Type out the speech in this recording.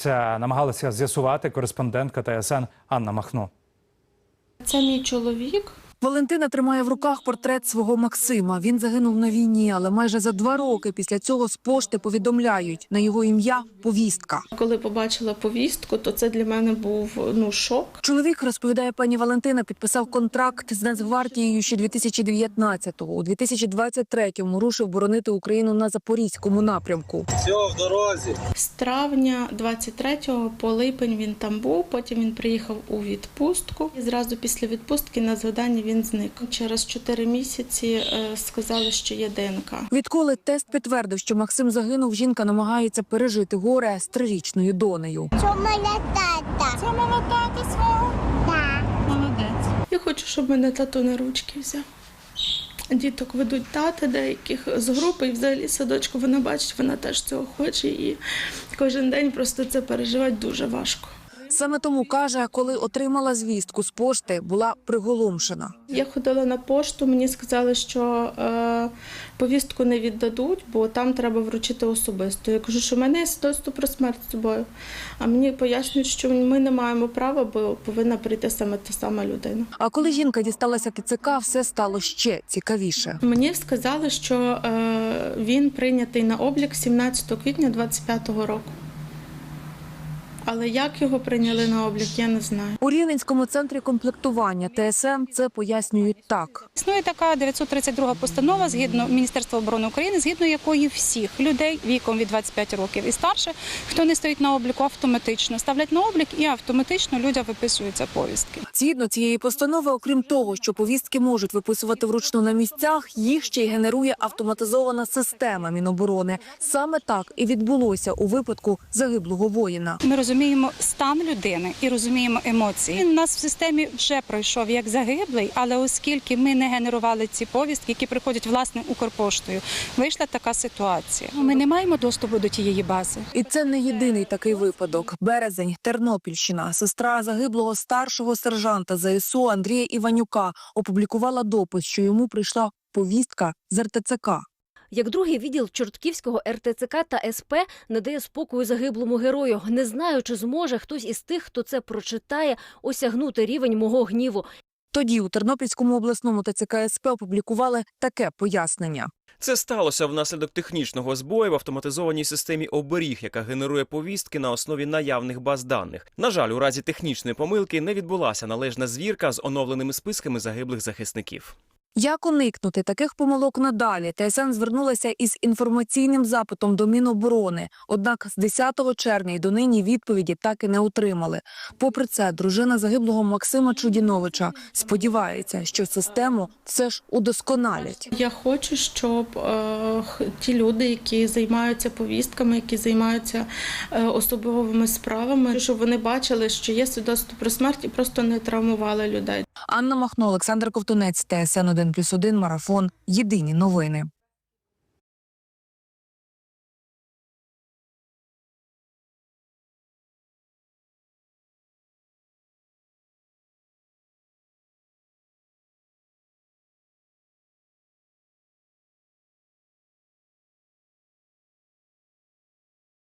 Це намагалася з'ясувати кореспондентка ТСН Анна Махно. Це мій чоловік. Валентина тримає в руках портрет свого Максима. Він загинув на війні, але майже за два роки після цього з пошти повідомляють на його ім'я повістка. Коли побачила повістку, то це для мене був ну шок. Чоловік розповідає пані Валентина, підписав контракт з Нацгвардією ще 2019-го. У 2023-му рушив боронити Україну на запорізькому напрямку. Все, в дорозі. З травня 23-го по липень він там був. Потім він приїхав у відпустку. І зразу після відпустки на згадання він зник. Через 4 місяці е, сказали, що є ДНК. Відколи тест підтвердив, що Максим загинув, жінка намагається пережити горе з трирічною донею. Це моя тата. Це мама тата свого. Так. Молодець. Я хочу, щоб мене тато на ручки взяв. Діток ведуть тати деяких з групи, і взагалі садочку вона бачить, вона теж цього хоче. І кожен день просто це переживати дуже важко. Саме тому каже, коли отримала звістку з пошти, була приголомшена. Я ходила на пошту, мені сказали, що е, повістку не віддадуть, бо там треба вручити особисто. Я кажу, що в мене є свідоцтво про смерть з собою. А мені пояснюють, що ми не маємо права, бо повинна прийти саме та сама людина. А коли жінка дісталася ТЦК, все стало ще цікавіше. Мені сказали, що е, він прийнятий на облік 17 квітня 25-го року. Але як його прийняли на облік, я не знаю. У Рівненському центрі комплектування ТСМ це пояснюють так. Існує така 932 постанова згідно Міністерства оборони України, згідно якої всіх людей віком від 25 років і старше, хто не стоїть на обліку, автоматично ставлять на облік і автоматично людям виписуються повістки. Згідно цієї постанови, окрім того, що повістки можуть виписувати вручну на місцях, їх ще й генерує автоматизована система Міноборони. Саме так і відбулося у випадку загиблого воїна. Ми розуміємо стан людини і розуміємо емоції. Він у нас в системі вже пройшов як загиблий, але оскільки ми не генерували ці повістки, які приходять власне Укрпоштою, вийшла така ситуація. Ми не маємо доступу до тієї бази. І це не єдиний такий випадок. Березень, Тернопільщина, сестра загиблого старшого сержанта ЗСУ Андрія Іванюка опублікувала допис, що йому прийшла повістка з РТЦК. Як другий відділ Чортківського РТЦК та СП не дає спокою загиблому герою. Не знаю, чи зможе хтось із тих, хто це прочитає, осягнути рівень мого гніву. Тоді у Тернопільському обласному ТЦК СП опублікували таке пояснення. Це сталося внаслідок технічного збою в автоматизованій системі оберіг, яка генерує повістки на основі наявних баз даних. На жаль, у разі технічної помилки не відбулася належна звірка з оновленими списками загиблих захисників. Як уникнути таких помилок надалі? ТСН звернулася із інформаційним запитом до Міноборони. Однак з 10 червня й донині відповіді так і не отримали. Попри це, дружина загиблого Максима Чудіновича сподівається, що систему все ж удосконалять. Я хочу, щоб е, ті люди, які займаються повістками, які займаються е, особовими справами, щоб вони бачили, що є свідоцтво про смерть і просто не травмували людей. Анна Махно, Олександр Ковтунець, ТСН 1+,1, Марафон. Єдині новини.